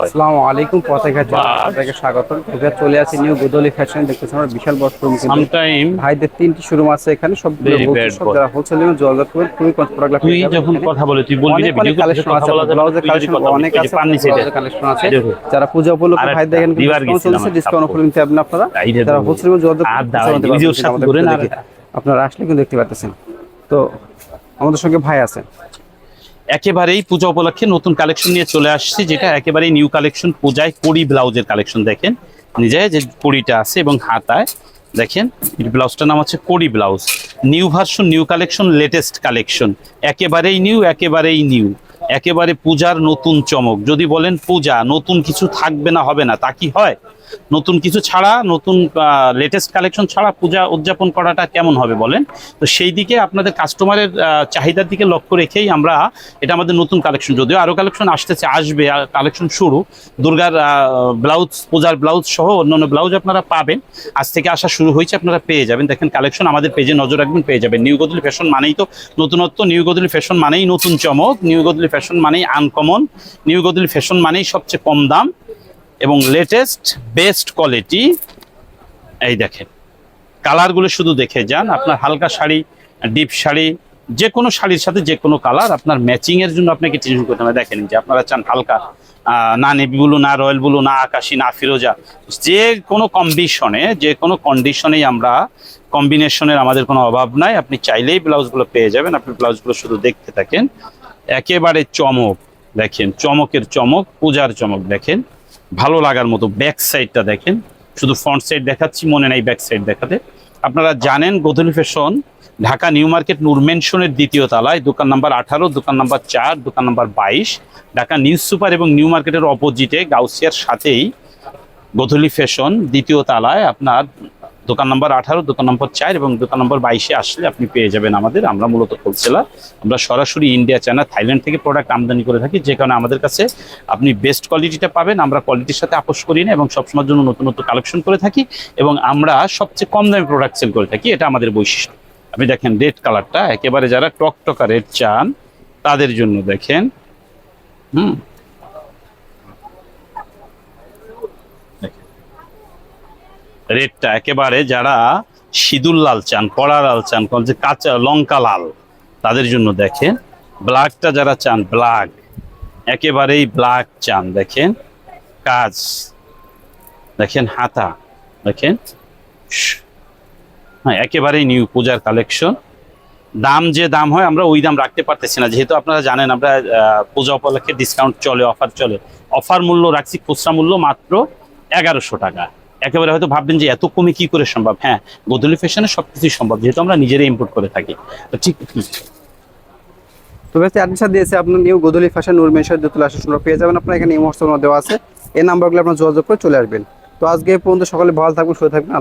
আসসালামু আলাইকুম পতাকা। আপনাকে এবার চলে আসি নিউ গোদলি ফ্যাশন। দেখতেছেন আমরা বিশাল বড় শোরুম সামটাইম ভাইদের তিনটি শোরুম আছে এখানে। সব. যারা হোলসেল নেবেন যোগাযোগ করবেন খুবই কম প্রোডাক্ট তুই যখন কথা বলে তুই বলবি যে অনেক অনেক ভিডিও কালেকশন আছে ব্লাউজের কালেকশন অনেক আছে পান নিচে কালেকশন আছে। যারা পূজা উপলক্ষে ভাই দেখেন চলছে ডিসকাউন্ট। নিতে আপনারা। যারা হোলসেল যোগাযোগ করতে দাও, চান, এই ভিডিওর সাথে ধরে না আপনারা আসলে কিন্তু দেখতে পাচ্ছেন তো আমাদের সঙ্গে ভাই আছেন। একেবারেই পূজা উপলক্ষে নতুন কালেকশন নিয়ে চলে আসছি, যেটা একেবারেই নিউ কালেকশন পূজায় কড়ি ব্লাউজের কালেকশন দেখেন। নিজে যে কড়িটা আছে এবং হাতায়, দেখেন ব্লাউজটার নাম হচ্ছে কড়ি blouse. New version new collection latest collection একেবারেই নিউ একেবারেই নিউ একেবারে পূজার নতুন চমক। যদি বলেন পূজা, নতুন কিছু থাকবে না, হবে না, তা কি হয়? নতুন কিছু ছাড়া, নতুন লেটেস্ট কালেকশন ছাড়া পূজা উদযাপন করাটা কেমন হবে বলেন? তো সেই দিকে আপনাদের কাস্টমারের চাহিদার দিকে লক্ষ্য রেখেই আমরা এটা আমাদের নতুন কালেকশন যদিও আরও কালেকশন আসতেছে, আসবে কালেকশন শুরু, দুর্গার ব্লাউজ পূজার ব্লাউজ সহ অন্যান্য ব্লাউজ আপনারা পাবেন। আজ থেকে আসা শুরু হয়েছে, আপনারা পেয়ে যাবেন। দেখেন কালেকশন আমাদের পেজে নজর রাখবেন, পেয়ে যাবেন। নিউ গদলি ফ্যাশন মানেই তো নতুনত্ব নিউ গদলি ফ্যাশন মানেই নতুন চমক নিউ গদলি ফ্যাশন মানেই আনকমন নিউ গদলি ফ্যাশন মানেই সবচেয়ে কম দাম এবং লেটেস্ট বেস্ট কোয়ালিটি এই দেখেন কালারগুলো শুধু দেখে যান, আপনার হালকা শাড়ি ডিপ শাড়ি যে কোনো শাড়ির সাথে যে কোনো কালার আপনার ম্যাচিং এর জন্য আপনাকে টেনশন করতে হবে। দেখেন যে আপনারা চান হালকা না নেভি ব্লু না রয়্যাল ব্লু না আকাশি, না ফিরোজা যে কোনো কম্বিশনে যে কোনো কন্ডিশনেই আমরা কম্বিনেশনের আমাদের কোনো অভাব নাই। আপনি চাইলেই ব্লাউজগুলো পেয়ে যাবেন, আপনি ব্লাউজগুলো শুধু দেখতে থাকেন। একেবারে চমক দেখেন, চমকের চমক, পূজার চমক দেখেন। ভালো লাগার মতো ব্যাক সাইডটা দেখেন। শুধু ফ্রন্ট সাইড দেখাচ্ছি, মনে নাই ব্যাক সাইড দেখাতে। আপনারা জানেন Godhuli fashion Dhaka new market নুরমেনশনের দ্বিতীয় তলায়, দোকান নাম্বার আঠারো, দোকান নাম্বার চার, দোকান নাম্বার বাইশ, ঢাকা নিউজ সুপার এবং নিউ মার্কেটের অপোজিটে গাউসিয়ার সাথেই গোধূলি ফ্যাশন দ্বিতীয় তলায় আপনার দোকান নম্বর আঠারো, দোকান নম্বর চার এবং দোকান নম্বর বাইশে আসলে আপনি পেয়ে যাবেন আমাদের। আমরা মূলত হোলসেলার আমরা সরাসরি ইন্ডিয়া চায়না থাইল্যান্ড থেকে প্রোডাক্ট আমদানি করে থাকি, যে কারণে আমাদের কাছে আপনি বেস্ট কোয়ালিটিটা পাবেন। আমরা কোয়ালিটির সাথে আপোষ করি না এবং সবসময়ের জন্য নতুন নতুন কালেকশন করে থাকি এবং আমরা সবচেয়ে কম দামে প্রোডাক্ট সেল করে থাকি, এটা আমাদের বৈশিষ্ট্য। আপনি দেখেন রেড কালারটা একেবারে যারা টকটকা রেড চান, তাদের জন্য দেখেন, হুম রেডটা একেবারে যারা সিঁদুর লাল চান, কড়া লাল চান যে কাঁচা লঙ্কা লাল, তাদের জন্য দেখেন। ব্ল্যাকটা যারা চান, ব্ল্যাক, একেবারেই ব্ল্যাক চান, দেখেন। কাজ, দেখেন হাতা, দেখেন। হ্যাঁ একেবারেই নিউ পূজার কালেকশন। দাম যে দাম হয়, আমরা ওই দাম রাখতে পারতেছি না। যেহেতু আপনারা জানেন, আমরা পূজা উপলক্ষে ডিসকাউন্ট চলে অফার চলে। অফার মূল্য রাখছি, খুচরা মূল্য মাত্র এগারোশো টাকা। একেবারে হয়তো ভাববেন যে এত কমে কি করে সম্ভব? হ্যাঁ গোদলি ফ্যাশনে সবকিছুই সম্ভব, যেহেতু আমরা নিজেরাই ইম্পোর্ট করে থাকি। ঠিক তো বেশ অ্যাডমিশন দিয়েছে আপনার নিউ গোদলি ফ্যাশন মেনশন দোতলা আসন পেয়ে যাবেন। আপনার এখানে এই মহোৎসব দেওয়া আছে? এই নাম্বারগুলো আপনার যোগাযোগ করে চলে আসবেন। তো আজকে পর্যন্ত সকালে ভালো থাকবেন সুযোগ থাকবেন